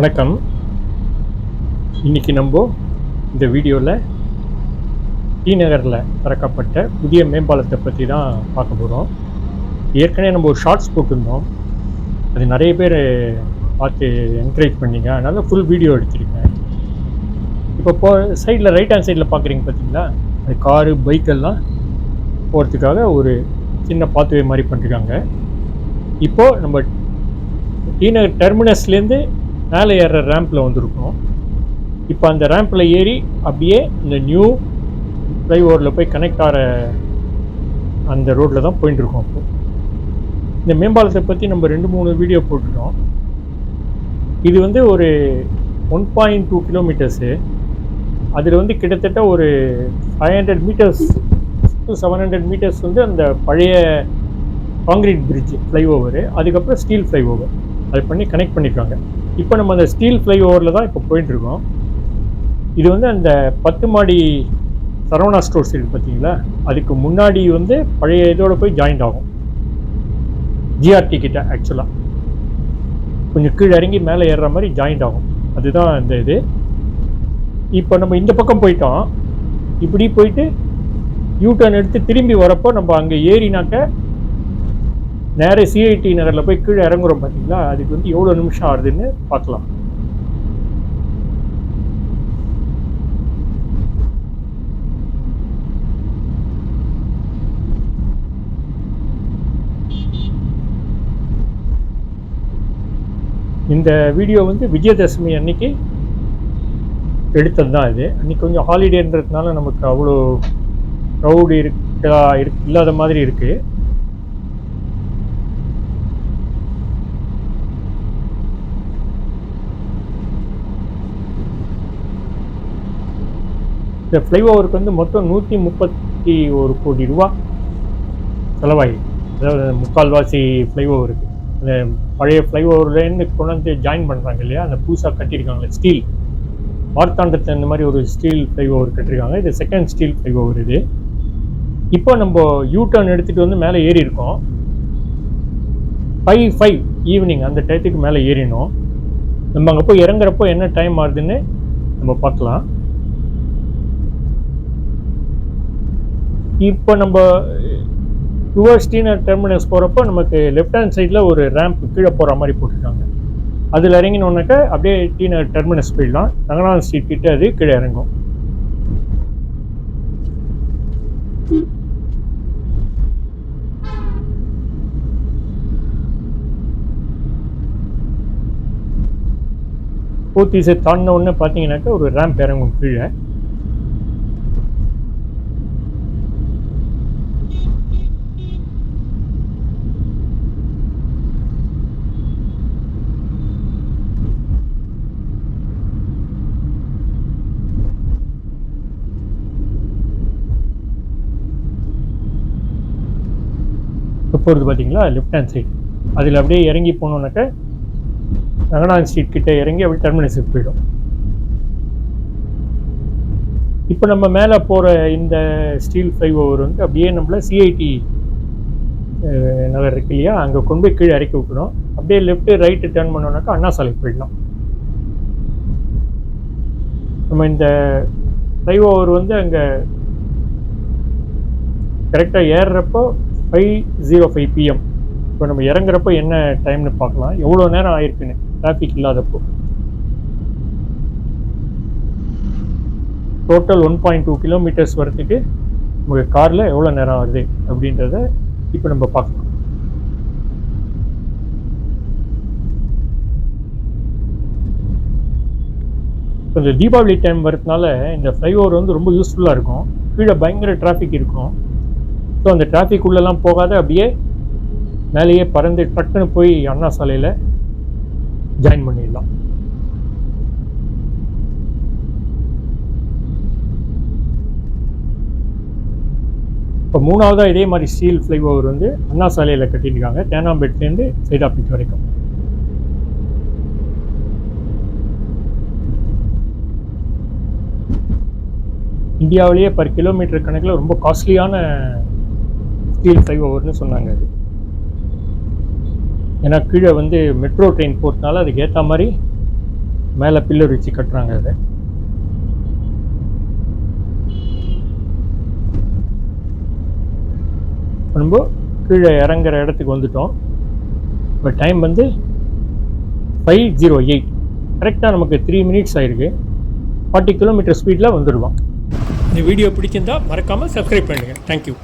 வணக்கம். இன்னைக்கு நம்ம இந்த வீடியோவில் டி நகரில் திறக்கப்பட்ட புதிய மேம்பாலத்தை பற்றி தான் பார்க்க போகிறோம் ஏற்கனவே நம்ம ஒரு ஷார்ட்ஸ் போட்டிருந்தோம். அது நிறைய பேர் பார்த்து என்கரேஜ் பண்ணிங்க. அதனால் ஃபுல் வீடியோ எடுத்திருக்கேன். இப்போ போ சைடில் ரைட் ஹேண்ட் சைடில் பார்க்குறீங்க பார்த்தீங்களா அது காரு பைக்கெல்லாம் போகிறதுக்காக ஒரு சின்ன பாத்வே மாதிரி பண்ணிருக்காங்க. இப்போது நம்ம டி நகர் டெர்மினஸ்லேருந்து மேலே ஏறுற ரேம்பில் வந்திருக்கோம் இப்போ அந்த ரேம்பில் ஏறி அப்படியே இந்த நியூ ஃப்ளைஓவரில் போய் கனெக்ட் ஆகிற அந்த ரோட்டில் தான் போயிட்டுருக்கோம் அப்போது இந்த மேம்பாலத்தை பற்றி நம்ம ரெண்டு மூணு வீடியோ போட்டுட்டோம். இது வந்து ஒரு ஒன் பாயிண்ட் டூ கிலோமீட்டர்ஸு அதில் வந்து கிட்டத்தட்ட ஒரு five hundred metres to seven hundred metres வந்து அந்த பழைய காங்கிரீட் பிரிட்ஜ் ஃப்ளைஓவரு அதுக்கப்புறம் ஸ்டீல் ஃப்ளைஓவர் அது பண்ணி கனெக்ட் பண்ணியிருக்காங்க இப்போ நம்ம அந்த ஸ்டீல் ஃப்ளைஓவரில் தான் இப்போ போயிட்டு இருக்கோம் இது வந்து அந்த பத்து மாடி சரவணா ஸ்டோர்ஸ் இருக்குது பார்த்தீங்களா? அதுக்கு முன்னாடி வந்து பழைய இதோட போய் ஜாயிண்ட் ஆகும். ஜிஆர்டி கிட்ட ஆக்சுவலாக கொஞ்சம் கீழே இறங்கி மேலே ஏறுற மாதிரி ஜாயிண்ட் ஆகும். அதுதான் இந்த இது. இப்போ நம்ம இந்த பக்கம் போயிட்டோம். இப்படி போயிட்டு யூ டர்ன் எடுத்து திரும்பி வரப்போ நம்ம அங்கே ஏறினாக்க நேர சிஐடி நகரில் போய் கீழே இறங்குறோம் பார்த்தீங்களா அதுக்கு வந்து எவ்வளோ நிமிஷம் ஆகுதுன்னு பார்க்கலாம். இந்த வீடியோ வந்து விஜயதசமி அன்னைக்கு எடுத்தது தான் இது. அன்னைக்கு கொஞ்சம் ஹாலிடேன்றதுனால நமக்கு அவ்வளோ க்ரௌடு இருக்கா இருக்கு இல்லாத மாதிரி இருக்குது இந்த ஃப்ளைஓவருக்கு வந்து மொத்தம் நூற்றி முப்பத்தி ஒரு கோடி ரூபா செலவாகி. அதாவது முக்கால்வாசி ஃப்ளைஓவருக்கு அந்த பழைய ஃப்ளைஓவர்லேருந்து கொண்டு வந்து ஜாயின் பண்ணுறாங்க இல்லையா? அந்த புதுசாக கட்டியிருக்காங்களே ஸ்டீல் மார்த்தாண்டத்தில் இந்த மாதிரி ஒரு ஸ்டீல் ஃப்ளைஓவர் கட்டியிருக்காங்க. இது செகண்ட் ஸ்டீல் ஃப்ளைஓவர் இது. இப்போ நம்ம யூ டர்ன் எடுத்துகிட்டு வந்து மேலே ஏறி இருக்கோம் ஃபைவ் ஃபைவ் ஈவினிங் அந்த டயத்துக்கு மேலே ஏறினோம். நம்ம அங்கே போய் இறங்குறப்போ என்ன டைம் ஆகுதுன்னு நம்ம பார்க்கலாம். இப்போ நம்ம டுவர்ஸ் டீனர் டெர்மினஸ் போகிறப்போ நமக்கு லெஃப்ட் ஹேண்ட் சைடில் ஒரு ரேம்ப் கீழே போகிற மாதிரி போட்டிருக்காங்க. அதில் இறங்கினோன்னாக்க அப்படியே டீனர் டெர்மினஸ் போயிடலாம். ரங்கநாதன் ஸ்ட்ரீட் கிட்டே அது கீழே இறங்கும். போத்தீஸை தாண்டின உடனே பார்த்தீங்கன்னாக்கா ஒரு ரேம்ப் இறங்கும் கீழே. போகிறது பார்த்தீங்களா லெஃப்ட் ஹேண்ட் சைடு அதில் அப்படியே இறங்கி போனோன்னாக்க ரங்கநாதன் ஸ்ட்ரீட் கிட்டே இறங்கி அப்படியே டெர்மினஸுக்கு போயிடும். இப்போ நம்ம மேலே போகிற இந்த ஸ்டீல் ஃப்ளைஓவர் வந்து அப்படியே நம்மள சிஐடி நகர் இருக்கு இல்லையா? அங்கே கொண்டு போய் கீழே இறக்கி விட்டுரும். அப்படியே லெஃப்ட்டு ரைட்டு டேர்ன் பண்ணோன்னாக்கா அண்ணா சாலைக்கு போயிடலாம். நம்ம இந்த ஃப்ளைஓவர் வந்து அங்கே கரெக்டாக ஏறுறப்போ ஃபைவ் ஜீரோ ஃபைவ் பிஎம் இப்போ நம்ம இறங்குறப்போ என்ன டைம்னு பார்க்கலாம். எவ்வளோ நேரம் ஆயிருக்குன்னு? டிராஃபிக் இல்லாதப்போ. Total one point two kilometres வரத்துக்கு நமக்கு காரில் எவ்வளோ நேரம் ஆகுது அப்படின்றத இப்போ நம்ம பார்க்கலாம். இப்போ இந்த தீபாவளி டைம் வரதுனால இந்த ஃப்ளைஓவர் வந்து ரொம்ப யூஸ்ஃபுல்லாக இருக்கும். கீழே பயங்கர டிராஃபிக் இருக்கும். ஸோ அந்த டிராஃபிக் உள்ளெல்லாம் போகாத அப்படியே மேலேயே பறந்து டக்குன்னு போய் அண்ணா சாலையில் ஜாயின் பண்ணிடலாம். இப்போ மூணாவதாக இதே மாதிரி ஸ்டீல் ஃப்ளைஓவர் வந்து அண்ணா சாலையில் கட்டியிருக்காங்க. தேனாம்பேட்லேருந்து சைதாப்பேட் வரைக்கும். இந்தியாவிலேயே பர் கிலோமீட்டர் கணக்கில் ரொம்ப காஸ்ட்லியான ஃபிப்டி ஃபைவ் ஓவர்னு சொன்னாங்க அது. ஏன்னா கீழே வந்து மெட்ரோ ட்ரெயின் போட்டனால அதுக்கு ஏற்ற மாதிரி மேலே பில்லர் வச்சு கட்டுறாங்க அதை. ரொம்ப கீழே இறங்குற இடத்துக்கு வந்துட்டோம். இப்போ டைம் வந்து ஃபைவ் ஜீரோ எயிட் கரெக்டாக நமக்கு த்ரீ மினிட்ஸ் ஆயிருக்கு. ஃபார்ட்டி கிலோமீட்டர் ஸ்பீடில் வந்துடுவோம். இந்த வீடியோ பிடிச்சிருந்தா மறக்காமல் சப்ஸ்கிரைப் பண்ணுங்கள் தேங்க்யூ